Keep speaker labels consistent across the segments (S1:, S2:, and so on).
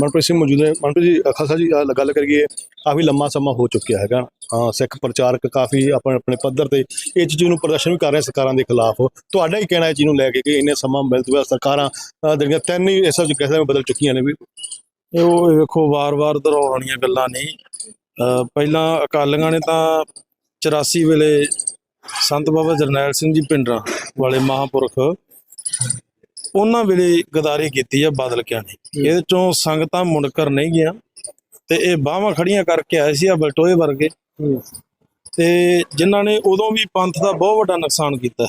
S1: ਮਨਪ੍ਰੀਤ ਸਿੰਘ ਮੌਜੂਦ ਹੈ ਮਨਪ੍ਰੀਤ ਜੀ ਖਾਲਸਾ ਜੀ ਗੱਲ ਕਰੀਏ ਕਾਫੀ ਲੰਮਾ ਸਮਾਂ ਹੋ ਚੁੱਕਿਆ ਹੈਗਾ। ਅ, ਸਿੱਖ ਪ੍ਰਚਾਰਕ ਕਾਫੀ ਆਪਣੇ ਆਪਣੇ ਪੱਧਰ ਤੇ ਇਹ ਚੀਜ਼ ਨੂੰ ਪ੍ਰਦਰਸ਼ਨ ਵੀ ਕਰ ਰਹੇ ਸਰਕਾਰਾਂ ਦੇ ਖਿਲਾਫ। ਤੁਹਾਡਾ ਹੀ ਕਹਿਣਾ ਹੈ ਚੀਜ਼ ਨੂੰ ਲੈ ਕੇ ਕਿ ਇੰਨੇ ਸਮਾਂ ਮਿਲ ਚੁੱਕਿਆ ਸਰਕਾਰਾਂ ਜਿਹੜੀਆਂ ਤਿੰਨ ਹੀ ਇਸ ਵਜ੍ਹਾ ਕਿਸੇ ਬਦਲ ਚੁੱਕੀਆਂ ਨੇ ਵੀ?
S2: ਇਹ ਉਹ ਵੇਖੋ ਵਾਰ-ਵਾਰ ਦੁਹਰਾਉਣ ਵਾਲੀਆਂ ਗੱਲਾਂ ਨਹੀਂ ਪਹਿਲਾਂ ਅਕਾਲੀਆਂ ਨੇ ਤਾਂ 84 ਵੇਲੇ ਸੰਤ ਬਾਬਾ ਜਰਨੈਲ ਸਿੰਘ ਜੀ ਪਿੰਡਰਾ ਵਾਲੇ ਮਹਾਂਪੁਰਖ ਉਹਨਾਂ ਵੇਲੇ ਗਦਾਰੀ ਕੀਤੀ ਆ ਬਾਦਲ ਕਿਆਂ ਨੇ ਇਹਦੇ ਚੋਂ ਸੰਗਤਾਂ ਮੁਨਕਰ ਨਹੀਂ ਗਿਆ ਤੇ ਇਹ ਬਾਹਾਂ ਖੜੀਆਂ ਕਰਕੇ ਆਏ ਸੀ ਆ ਬਲਟੋਏ ਵਰਗੇ। ਤੇ ਜਿਨ੍ਹਾਂ ਨੇ ਉਦੋਂ ਵੀ ਪੰਥ ਦਾ ਬਹੁਤ ਵੱਡਾ ਨੁਕਸਾਨ ਕੀਤਾ।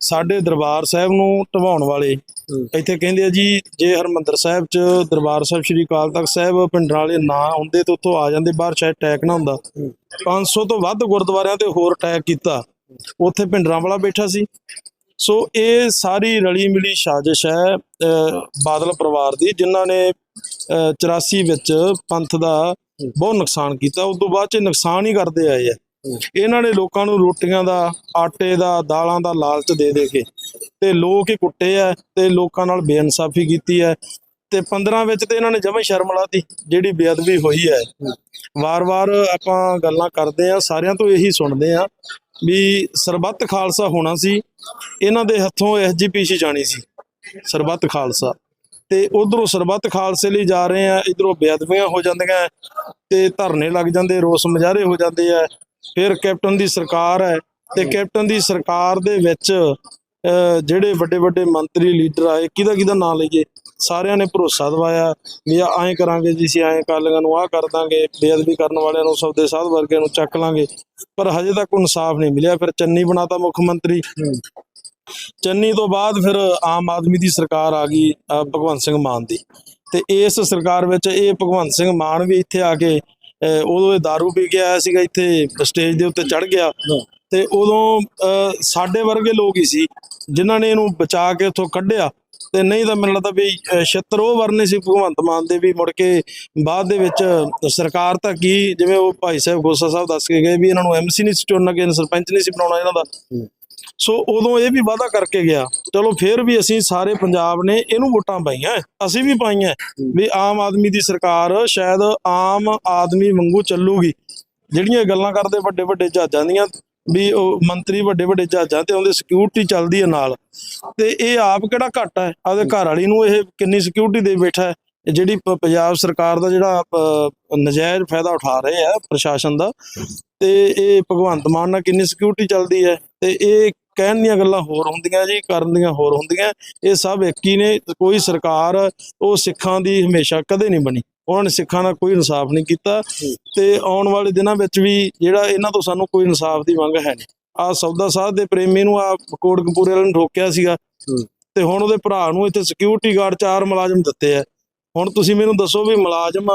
S2: ਸਾਡੇ ਦਰਬਾਰ ਸਾਹਿਬ ਨੂੰ ਢਵਾਉਣ ਵਾਲੇ ਇੱਥੇ ਕਹਿੰਦੇ ਆ ਜੀ ਜੇ ਹਰਮੰਦਰ ਸਾਹਿਬ ਚ ਦਰਬਾਰ ਸਾਹਿਬ ਸ੍ਰੀ ਅਕਾਲ ਤਖਤ ਸਾਹਿਬ ਪਿੰਡਰਾਂ ਵਾਲੇ ਨਾ ਆਉਂਦੇ ਤੇ ਉੱਥੋਂ ਆ ਜਾਂਦੇ ਬਾਹਰ ਸ਼ਾਇਦ ਅਟੈਕ ਨਾ ਹੁੰਦਾ। 500 ਤੋਂ ਵੱਧ ਗੁਰਦੁਆਰਿਆਂ ਤੇ ਹੋਰ ਅਟੈਕ ਕੀਤਾ। ਉੱਥੇ ਪਿੰਡਰਾਂ ਵਾਲਾ ਬੈਠਾ ਸੀ। ਸੋ ਇਹ ਸਾਰੀ ਰਲੀ ਮਿਲੀ ਸਾਜ਼ਿਸ਼ ਹੈ ਬਾਦਲ ਪਰਿਵਾਰ ਦੀ ਜਿਨ੍ਹਾਂ ਨੇ ਅਹ, 84 ਵਿੱਚ ਪੰਥ ਦਾ ਬਹੁਤ ਨੁਕਸਾਨ ਕੀਤਾ। ਉਸ ਤੋਂ ਬਾਅਦ ਚ ਨੁਕਸਾਨ ਹੀ ਕਰਦੇ ਆਏ ਆ। ਇਹਨਾਂ ਨੇ ਲੋਕਾਂ ਨੂੰ ਰੋਟੀਆਂ ਦਾ ਆਟੇ ਦਾ ਦਾਲਾਂ ਦਾ ਲਾਲਚ ਦੇ ਦੇ ਕੇ ਤੇ ਲੋਕ ਹੀ ਕੁੱਟੇ ਆ ਤੇ ਲੋਕਾਂ ਨਾਲ ਬੇਇਨਸਾਫੀ ਕੀਤੀ ਹੈ ਤੇ 15 ਵਿੱਚ ਤੇ ਇਹਨਾਂ ਨੇ ਜਮੇ ਸ਼ਰਮ ਲਾਤੀ ਜਿਹੜੀ ਬੇਅਦਬੀ ਹੋਈ ਹੈ। ਵਾਰ-ਵਾਰ ਆਪਾਂ ਗੱਲਾਂ ਕਰਦੇ ਆ ਸਾਰਿਆਂ ਤੋਂ ਇਹੀ ਸੁਣਦੇ ਆ ਵੀ ਸਰਬੱਤ ਖਾਲਸਾ ਹੋਣਾ ਸੀ, ਇਹਨਾਂ ਦੇ ਹੱਥੋਂ ਐਸਜੀਪੀਸੀ ਜਾਣੀ ਸੀ, ਸਰਬੱਤ ਖਾਲਸਾ। ਤੇ ਉਧਰੋਂ ਸਰਬੱਤ ਖਾਲਸੇ ਲਈ ਜਾ ਰਹੇ ਆ ਇਧਰੋਂ ਬੇਅਦਬੀਆਂ ਹੋ ਜਾਂਦੀਆਂ ਤੇ ਧਰਨੇ ਲੱਗ ਜਾਂਦੇ, ਰੋਸ ਮੁਜ਼ਾਹਰੇ ਹੋ ਜਾਂਦੇ ਆ ਫਿਰ ਕੈਪਟਨ ਦੀ ਸਰਕਾਰ ਹੈ ਤੇ ਕੈਪਟਨ ਦੀ ਸਰਕਾਰ ਦੇ ਵਿੱਚ ਜਿਹੜੇ ਵੱਡੇ ਵੱਡੇ ਮੰਤਰੀ ਲੀਡਰ ਆਏ ਕਿਹਦਾ ਕਿਹਦਾ ਨਾਂ ਲਈਏ ਸਾਰਿਆਂ ਨੇ ਭਰੋਸਾ ਦਿਵਾਇਆ ਵੀ ਆ ਐਂ ਕਰਾਂਗੇ ਜੀ ਅਸੀਂ ਐਂ ਕਾਲੀਆਂ ਨੂੰ ਆਹ ਕਰ ਦਾਂਗੇ ਬੇਅਦਬੀ ਕਰਨ ਵਾਲਿਆਂ ਨੂੰ ਸੌਦੇ ਸਾਧ ਵਰਗਿਆਂ ਨੂੰ ਚੱਕ ਲਾਂਗੇ। ਪਰ ਹਜੇ ਤੱਕ ਇਨਸਾਫ ਨਹੀਂ ਮਿਲਿਆ ਫਿਰ ਚੰਨੀ ਬਣਾਤਾ ਮੁੱਖ ਮੰਤਰੀ। ਚੰਨੀ ਤੋਂ ਬਾਅਦ ਫਿਰ ਆਮ ਆਦਮੀ ਦੀ ਸਰਕਾਰ ਆ ਗਈ ਭਗਵੰਤ ਸਿੰਘ ਮਾਨ ਦੀ। ਤੇ ਇਸ ਸਰਕਾਰ ਵਿੱਚ ਇਹ ਭਗਵੰਤ ਸਿੰਘ ਮਾਨ ਵੀ ਇੱਥੇ ਆ ਕੇ ਉਦੋਂ ਇਹ दारू ਪੀ ਕੇ ਆਇਆ ਸੀਗਾ ਇੱਥੇ ਸਟੇਜ ਦੇ ਉੱਤੇ ਚੜ ਗਿਆ। ਤੇ ਉਦੋਂ ਸਾਡੇ ਵਰਗੇ ਲੋਕ ਹੀ ਸੀ। ਜਿਨ੍ਹਾਂ ਨੇ ਇਹਨੂੰ ਬਚਾ ਕੇ ਉੱਥੋਂ ਕੱਢਿਆ ਤੇ ਨਹੀਂ ਤਾਂ ਮੈਨੂੰ ਲੱਗਦਾ ਵੀ ਛਿੱਤਰ ਉਹ ਵਰਨੇ ਸੀ ਭਗਵੰਤ ਮਾਨ ਦੇ ਵੀ ਮੁੜ ਕੇ ਬਾਅਦ ਦੇ ਵਿੱਚ ਸਰਕਾਰ ਤਾਂ ਕੀ ਜਿਵੇਂ ਉਹ ਭਾਈ ਸਾਹਿਬ ਗੋਸਾ ਸਾਹਿਬ ਦੱਸ ਕੇ ਗਏ ਵੀ ਇਹਨਾਂ ਨੂੰ ਐਮਸੀ ਨਹੀਂ ਸੀ ਚੁਣਨਾ ਕਿ ਸਰਪੰਚ ਨਹੀਂ ਸੀ ਬਣਾਉਣਾ ਇਹਨਾਂ ਦਾ। ਸੋ ਉਦੋਂ ਇਹ ਵੀ ਵਾਅਦਾ ਕਰਕੇ ਗਿਆ। ਚਲੋ ਫਿਰ ਵੀ ਅਸੀਂ ਸਾਰੇ ਪੰਜਾਬ ਨੇ ਇਹਨੂੰ ਵੋਟਾਂ ਪਾਈਆਂ ਅਸੀਂ ਵੀ ਪਾਈਆਂ ਵੀ ਆਮ ਆਦਮੀ ਦੀ ਸਰਕਾਰ ਸ਼ਾਇਦ ਆਮ ਆਦਮੀ ਵਾਂਗੂ ਚੱਲੂਗੀ। ਜਿਹੜੀਆਂ ਗੱਲਾਂ ਕਰਦੇ ਵੱਡੇ ਵੱਡੇ ਜਹਾਜ਼ਾਂ ਦੀਆਂ ਵੀ ਉਹ ਮੰਤਰੀ ਵੱਡੇ ਵੱਡੇ ਜਹਾਜ਼ਾਂ ਤੇ ਉਹਦੇ ਸਿਕਿਉਰਿਟੀ ਚੱਲਦੀ ਹੈ ਨਾਲ। ਤੇ ਇਹ ਆਪ ਕਿਹੜਾ ਘੱਟ ਹੈ? ਆਪਦੇ ਘਰ ਵਾਲੀ ਨੂੰ ਇਹ ਕਿੰਨੀ ਸਿਕਿਉਰਿਟੀ ਦੇ ਬੈਠਾ ਹੈ? ਜਿਹੜੀ ਪੰਜਾਬ ਸਰਕਾਰ ਦਾ ਜਿਹੜਾ ਨਜਾਇਜ਼ ਫਾਇਦਾ ਉਠਾ ਰਹੇ ਆ ਪ੍ਰਸ਼ਾਸਨ ਦਾ, ਤੇ ਇਹ ਭਗਵੰਤ ਮਾਨ ਨਾਲ ਕਿੰਨੀ ਸਿਕਿਉਰਿਟੀ ਚੱਲਦੀ ਹੈ? ਤੇ ਇਹ ਕਹਿਣ ਦੀਆਂ ਗੱਲਾਂ ਹੋਰ ਹੁੰਦੀਆਂ ਜੀ, ਕਰਨ ਦੀਆਂ ਹੋਰ ਹੁੰਦੀਆਂ। ਇਹ ਸਭ ਇੱਕ ਹੀ ਨੇ, ਕੋਈ ਸਰਕਾਰ ਉਹ ਸਿੱਖਾਂ ਦੀ ਹਮੇਸ਼ਾ ਕਦੇ ਨਹੀਂ ਬਣੀ। ਉਹਨਾਂ ਨੇ ਸਿੱਖਾਂ ਨਾਲ ਕੋਈ ਇਨਸਾਫ ਨਹੀਂ ਕੀਤਾ ਤੇ ਆਉਣ ਵਾਲੇ ਦਿਨਾਂ ਵਿੱਚ ਵੀ ਜਿਹੜਾ ਇਹਨਾਂ ਤੋਂ ਸਾਨੂੰ ਕੋਈ ਇਨਸਾਫ ਦੀ ਮੰਗ ਹੈ ਨਹੀਂ। ਆ ਸੌਦਾ ਸਾਧ ਦੇ ਪ੍ਰੇਮੀ ਨੂੰ ਆ ਕੋਟਕਪੂਰੇ ਵਾਲੇ ਨੂੰ ਠੋਕਿਆ ਸੀਗਾ ਤੇ ਹੁਣ ਉਹਦੇ ਭਰਾ ਨੂੰ ਇੱਥੇ ਸਿਕਿਉਰਿਟੀ ਗਾਰਡ ਚਾਰ ਮੁਲਾਜ਼ਮ ਦਿੱਤੇ ਆ। ਹੁਣ ਤੁਸੀਂ ਮੈਨੂੰ ਦੱਸੋ ਵੀ ਮੁਲਾਜ਼ਮ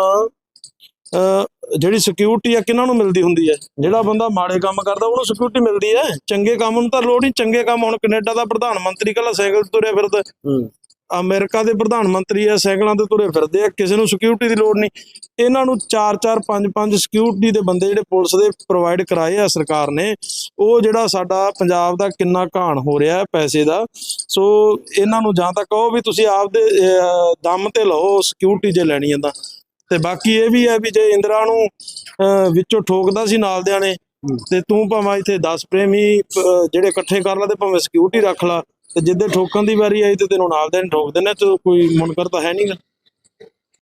S2: ਜਿਹੜੀ ਸਿਕਿਉਰਿਟੀ ਆ ਕਿਹਨਾਂ ਨੂੰ ਮਿਲਦੀ ਹੁੰਦੀ ਹੈ ਜਿਹੜਾ ਬੰਦਾ ਮਾੜੇ ਕੰਮ ਕਰਦਾ ਉਹਨੂੰ ਸਿਕਿਉਰਿਟੀ ਮਿਲਦੀ ਹੈ ਚੰਗੇ ਕੰਮ ਨੂੰ ਤਾਂ ਲੋੜ ਨਹੀਂ, ਚੰਗੇ ਕੰਮ ਹੁਣ ਕੈਨੇਡਾ ਦਾ ਪ੍ਰਧਾਨ ਮੰਤਰੀ ਕੱਲਾ ਸਾਈਕਲ ਤੁਰਿਆ ਫਿਰਦਾ। ਅਮਰੀਕਾ ਦੇ ਪ੍ਰਧਾਨ ਮੰਤਰੀ ਆ ਸਾਈਕਲਾਂ ਤੇ ਤੁਰੇ ਫਿਰਦੇ ਆ ਕਿਸੇ ਨੂੰ ਸਿਕਿਉਰਿਟੀ ਦੀ ਲੋੜ ਨਹੀਂ। ਇਹਨਾਂ ਨੂੰ 4-4 5-5 ਸਿਕਿਉਰਿਟੀ ਦੇ ਬੰਦੇ ਜਿਹੜੇ ਪੁਲਿਸ ਦੇ ਪ੍ਰੋਵਾਈਡ ਕਰਾਏ ਆ ਸਰਕਾਰ ਨੇ ਉਹ ਜਿਹੜਾ ਸਾਡਾ ਪੰਜਾਬ ਦਾ ਕਿੰਨਾ ਘਾਣ ਹੋ ਰਿਹਾ ਹੈ ਪੈਸੇ ਦਾ ਸੋ ਇਹਨਾਂ ਨੂੰ ਜਾਂ ਤਾਂ ਕਹੋ ਵੀ ਤੁਸੀਂ ਆਪਦੇ ਦਮ ਤੇ ਲਓ ਸਿਕਿਉਰਿਟੀ ਜੇ ਲੈਣੀ ਹੈ ਤਾਂ। ਤੇ ਬਾਕੀ ਇਹ ਵੀ ਹੈ ਵੀ ਜੇ ਇੰਦਰਾ ਨੂੰ ਵਿੱਚੋਂ ਠੋਕਦਾ ਸੀ ਨਾਲ ਦਿਆਂ ਨੇ ਤੇ ਤੂੰ ਭਾਵੇਂ ਇੱਥੇ 10 ਪ੍ਰੇਮੀ ਜਿਹੜੇ ਇਕੱਠੇ ਕਰ ਲਾ ਤੇ ਭਾਵੇਂ ਸਿਕਿਉਰਿਟੀ ਰੱਖ ਲਾ ਤੇ ਜਿੱਦੇ ਠੋਕਣ ਦੀ ਵਾਰੀ ਆਈ ਤੇ ਤੈਨੂੰ ਨਾਲ ਦੇ ਠੋਕ ਦੇਣਾ ਤੇ ਕੋਈ ਮੁਨਕਰ ਤਾਂ ਹੈ ਨਹੀਂਗਾ